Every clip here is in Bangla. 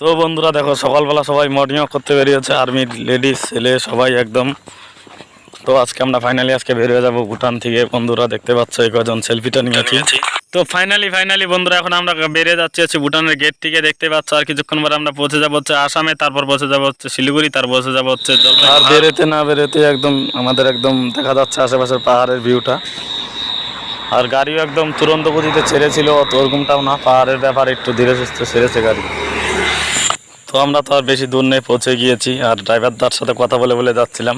তো বন্ধুরা দেখো, সকালবেলা সবাই মর্নিং করতে বেরিয়েছে আর্মির লেডিস ছেলে, সবাই একদম। তো আজকে আমরা ফাইনালি আজকে বেরিয়ে যাব ভুটান থেকে। বন্ধুরা দেখতে পাচ্ছ, এই কজন সেলফিটা নিয়েছি। তো ফাইনালি ফাইনালি বন্ধুরা, এখন আমরা বেরিয়ে যাচ্ছি হচ্ছে ভুটানের গেট থেকে। দেখতে পাচ্ছ, আর কিছুক্ষণ পরে আমরা পৌঁছে যাব হচ্ছে আসামে, তারপর পৌঁছে যাব হচ্ছে শিলিগুড়ি, তারপর পৌঁছে যাব হচ্ছে আর বেরোতে না বেরোতে একদম আমাদের একদম দেখা যাচ্ছে আশেপাশের পাহাড়ের ভিউটা আর গাড়িও একদম তুরন্ত গতিতে ছেড়েছিল ওরকমটাও না, পাহাড়ের ব্যাপার একটু ধীরে সুস্থে ছেড়েছে গাড়ি। তো আমরা তো আর বেশি দূর নেই, পৌঁছে গিয়েছি। আর ড্রাইভারদার সাথে কথা বলে বলে যাচ্ছিলাম।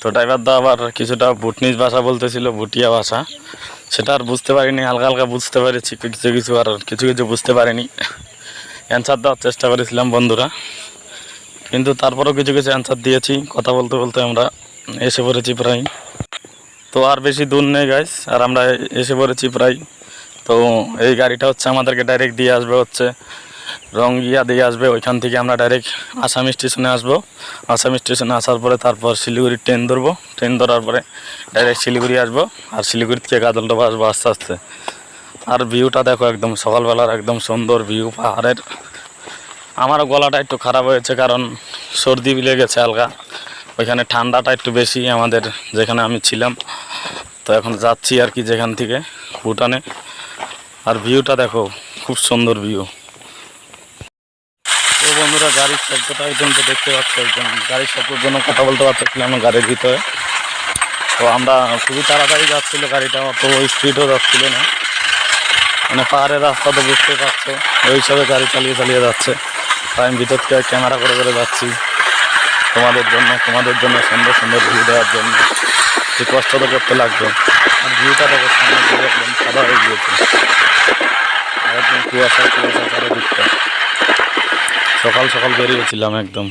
তো ড্রাইভারদা আবার কিছুটা ভুটনিজ ভাষা বলতেছিল, ভুটিয়া ভাষা। সেটা আর বুঝতে পারিনি, হালকা হালকা বুঝতে পেরেছি, কিছু কিছু আর কিছু কিছু বুঝতে পারিনি। অ্যান্সার দেওয়ার চেষ্টা করেছিলাম বন্ধুরা। কিন্তু তারপরেও কিছু কিছু অ্যান্সার দিয়েছি, কথা বলতে বলতে আমরা এসে পড়েছি প্রায়। তো আর বেশি দূর নেই গাইস আর আমরা এসে পড়েছি প্রায়। তো এই গাড়িটা হচ্ছে আমাদেরকে ডাইরেক্ট দিয়ে আসবে হচ্ছে রঙ্গিয়া দিয়ে আসবে, ওইখান থেকে আমরা ডাইরেক্ট আসাম স্টেশনে আসব। আসাম স্টেশনে আসার পরে তারপর শিলিগুড়ি ট্রেন ধরবো। ট্রেন ধরার পরে ডাইরেক্ট শিলিগুড়ি আসব আর শিলিগুড়ি থেকে গাজলডোবা আসব আস্তে আস্তে। আর ভিউটা দেখো একদম সকালবেলার একদম সুন্দর ভিউ পাহাড়ের। আমারও গলাটা একটু খারাপ হয়েছে কারণ সর্দি লেগেছে হালকা। ওইখানে ঠান্ডাটা একটু বেশি আমাদের যেখানে আমি ছিলাম। তো এখন যাচ্ছি আর কি যেখান থেকে, ভুটানে। আর ভিউটা দেখো, খুব সুন্দর ভিউ বন্ধুরা, গাড়ির শব্দটা একদম তো দেখতে পাচ্ছ একজন গাড়ির শব্দের জন্য কথা বলতে পারতেছিলাম না গাড়ির ভিতরে। তো আমরা খুবই তাড়াতাড়ি যাচ্ছিল গাড়িটা, অত স্পিডও যাচ্ছিল না। মানে পাহাড়ের রাস্তা তো বুঝতে পারছ, ওই হিসাবে গাড়ি চালিয়ে চালিয়ে যাচ্ছে। তাই আমি ভিতর থেকে ক্যামেরা করে করে যাচ্ছি। তোমাদের জন্য তোমাদের জন্য সুন্দর সুন্দর ভিউ দেওয়ার জন্য। একটু কষ্ট তো করতে লাগবে। আর ভিউটা একদম সাদা হয়ে গিয়েছে। আর একদম কুয়াশা কুয়াশা সকাল সকাল বেরিয়েছিলাম একদম।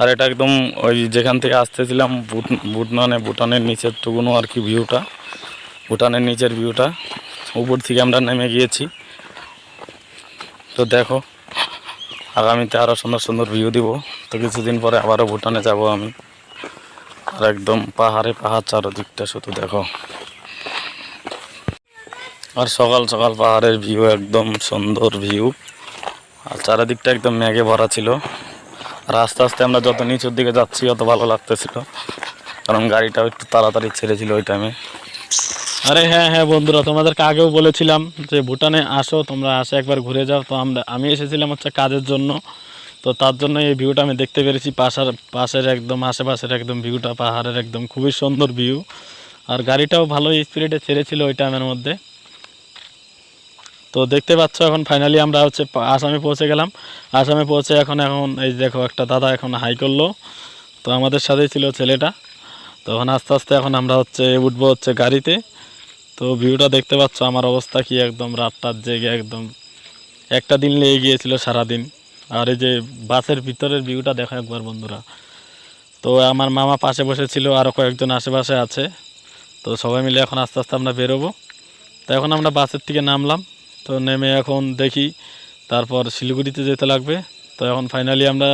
আর এটা একদম ওই যেখান থেকে আসতেছিলাম ভুট ভুটানে ভুটানের নিচের টুকুনো আর কি ভিউটা ভুটানের নিচের ভিউটা উপর থেকে আমরা নেমে গিয়েছি। তো দেখো, আগামীতে আরও সুন্দর সুন্দর ভিউ দিব। তো কিছুদিন পরে আবারও ভুটানে যাব আমি। আর একদম পাহাড়ে, পাহাড় চারদিকটা শুধু দেখো। আর সকাল সকাল পাহাড়ের ভিউ একদম সুন্দর ভিউ আর চারিদিকটা একদম মেঘে ভরা ছিল। আর আস্তে আস্তে আমরা যত নিচের দিকে যাচ্ছি, অত ভালো লাগতেছিল। কারণ গাড়িটাও একটু তাড়াতাড়ি ছেড়েছিল ওই টাইমে আরে হ্যাঁ হ্যাঁ বন্ধুরা, তোমাদেরকে আগেও বলেছিলাম যে ভুটানে আসো, তোমরা আসে একবার ঘুরে যাও। তো আমরা, আমি এসেছিলাম হচ্ছে কাজের জন্য। তো তার জন্য এই ভিউটা আমি দেখতে পেরেছি, পাশার, পাশের একদম, আশেপাশের একদম ভিউটা পাহাড়ের একদম খুবই সুন্দর ভিউ আর গাড়িটাও ভালো স্পিডে ছেড়েছিল ওই টাইমের মধ্যে। তো দেখতে পাচ্ছ এখন ফাইনালি আমরা হচ্ছে আসামে পৌঁছে গেলাম। আসামে পৌঁছে এখন এখন এই দেখো একটা দাদা এখন হাই করল। তো আমাদের সাথেই ছিল ছেলেটা। তো এখন আস্তে আস্তে এখন আমরা হচ্ছে উঠবো হচ্ছে গাড়িতে। তো ভিউটা দেখতে পাচ্ছ আমার অবস্থা কি একদম রাতটার জেগে একদম। একটা দিন লেগে গিয়েছিল সারাদিন। আর এই যে বাসের ভিতরের ভিউটা দেখো একবার বন্ধুরা। তো আমার মামা পাশে বসেছিল আরও কয়েকজন আশেপাশে আছে। তো সবাই মিলে এখন আস্তে আস্তে আমরা বেরোবো। তো এখন আমরা বাসের থেকে নামলাম। তো নেমে এখন দেখি, তারপর শিলিগুড়িতে যেতে লাগবে। তো এখন ফাইনালি আমরা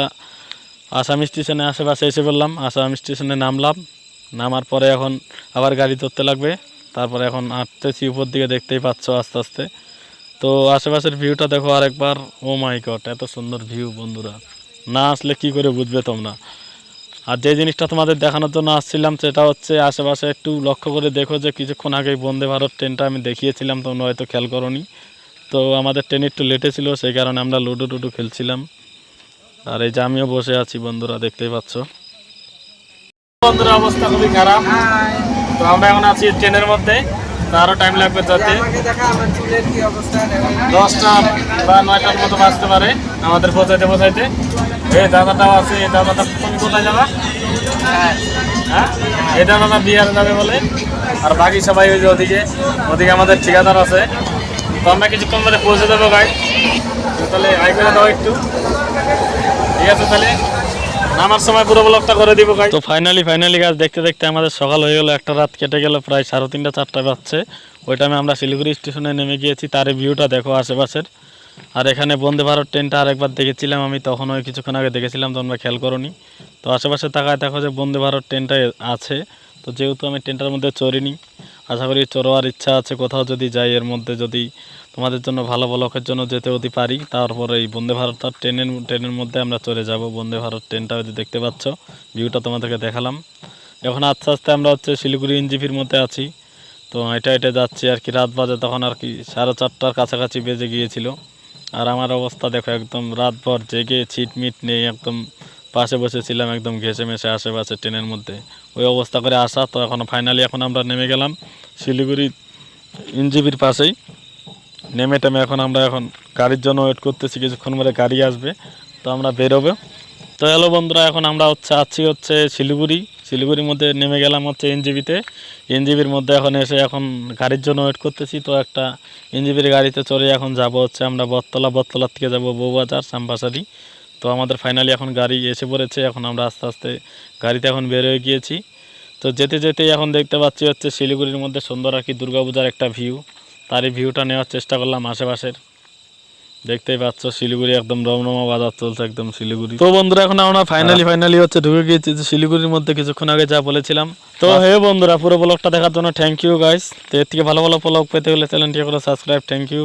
আসাম স্টেশনে আশেপাশে এসে বললাম আসাম স্টেশনে নামলাম। নামার পরে এখন আবার গাড়ি ধরতে লাগবে। তারপরে এখন আটতেছি উপর দিকে দেখতেই পাচ্ছ আস্তে আস্তে। তো আশেপাশের ভিউটা দেখো আরেকবার। ও মাই গড এত সুন্দর ভিউ বন্ধুরা। না আসলে কি করে বুঝবে তোমরা? আর যে জিনিসটা তোমাদের দেখানোর জন্য আসছিলাম, সেটা হচ্ছে আশেপাশে একটু লক্ষ্য করে দেখো যে কিছুক্ষণ আগে বন্দে ভারত ট্রেনটা আমি দেখিয়েছিলাম, তোমরা হয়তো খেয়াল করনি। তো আমাদের ট্রেন একটু লেটে ছিল, সেই কারণে আমরা লুডো টুডু খেলছিলাম। আর এই যে আমিও বসে আছি, বন্ধুরা দেখতেই পাচ্ছ। বন্ধুরা, অবস্থা খুবই খারাপ। তো আমরা এখন আছি ট্রেনের মধ্যে তারও টাইম লাগবে যেতে। দশটা বা নয়টার মতো বাজতে পারে আমাদের পৌঁছাইতে পৌঁছাইতে। এই দাদাটাও আছে, এই দাদাটা তুমি কোথায় যাবা? হ্যাঁ? এই দাদাটা বিহারে যাবে বলে। আর বাকি সবাই ওই যে ওদিকে ওদিকে আমাদের ঠিকাদার আছে। তো আমরা কিছুক্ষণ পরে পৌঁছে দেবো গাই তাহলে আই করে দাও একটু। ঠিক আছে তাহলে। নামার সময় পুরো ব্লকটা করে দিব গাই তো ফাইনালি ফাইনালি গাছ দেখতে দেখতে আমাদের সকাল হয়ে গেল। একটা রাত কেটে গেল, প্রায় সাড়ে তিনটা, চারটা বাজছে। ওই টাইমে আমরা শিলিগুড়ি স্টেশনে নেমে গিয়েছি। তার ভিউটা দেখো আশেপাশের। আর এখানে বন্দে ভারত ট্রেনটা আরেকবার দেখেছিলাম আমি। তখন ওই কিছুক্ষণ আগে দেখেছিলাম তোমরা খেয়াল করনি। তো আশেপাশে তাকায় দেখো যে বন্দে ভারত ট্রেনটা আছে। তো যেহেতু আমি ট্রেনটার মধ্যে চড়িনি আশা করি চড়োয়ার ইচ্ছা আছে কোথাও যদি যাই, এর মধ্যে যদি তোমাদের জন্য ভালো ব্লকের জন্য যেতে যদি পারি, তারপরে এই বন্দে ভারত ট্রেনের ট্রেনের মধ্যে আমরা চলে যাব। বন্দে ভারত ট্রেনটা যদি দেখতে পাচ্ছ, ভিউটা তোমাদেরকে দেখালাম। এখন আস্তে আস্তে আমরা হচ্ছে শিলিগুড়ি এনজিপির মধ্যে আছি। তো এটা এটা যাচ্ছি আর কি, রাত বাজে তখন আর কি সাড়ে চারটার কাছাকাছি বেজে গিয়েছিল। আর আমার অবস্থা দেখো একদম রাতভর জেগে ছিটমিট নেই, একদম পাশে বসেছিলাম একদম ঘেসে মেশে আশেপাশে ট্রেনের মধ্যে। ওই অবস্থা করে আসা, তো এখন ফাইনালি এখন আমরা নেমে গেলাম শিলিগুড়ি এনজিপির পাশেই। নেমে টেমে এখন আমরা এখন গাড়ির জন্য ওয়েট করতেছি, কিছুক্ষণ পরে গাড়ি আসবে, তো আমরা বেরোবো। তো হ্যালো বন্ধুরা, এখন আমরা হচ্ছে আছি হচ্ছে শিলিগুড়ি। শিলিগুড়ির মধ্যে নেমে গেলাম হচ্ছে এনজিবিতে। এনজিবির মধ্যে এখন এসে এখন গাড়ির জন্য ওয়েট করতেছি, তো একটা এনজিবির গাড়িতে চড়ে এখন যাব হচ্ছে আমরা বটতলা। বটতলার থেকে যাব বউবাজার শ্যামবাসারি তো আমাদের ফাইনালি এখন গাড়ি এসে পড়েছে এখন আমরা আস্তে আস্তে গাড়িতে এখন বের হয়ে গিয়েছি। তো যেতে যেতেই এখন দেখতে পাচ্ছি হচ্ছে শিলিগুড়ির মধ্যে সুন্দর আর কি দুর্গাপূজার একটা ভিউ তারই ভিউটা নেওয়ার চেষ্টা করলাম আশেপাশের। দেখতেই পাচ্ছ শিলিগুড়ি একদম রমরমা বাজার চলছে একদম শিলিগুড়ি। তো বন্ধুরা এখন আমরা ফাইনালি ফাইনালি হচ্ছে ঢুকে গিয়েছি যে শিলিগুড়ির মধ্যে কিছুক্ষণ আগে যা বলেছিলাম। তো হে বন্ধুরা পুরো ব্লগটা দেখার জন্য থ্যাংক ইউ গাইস তো এর থেকে ভালো ভালো ব্লগ পেতে হলে চ্যানেলটি করে সাবস্ক্রাইব থ্যাংক ইউ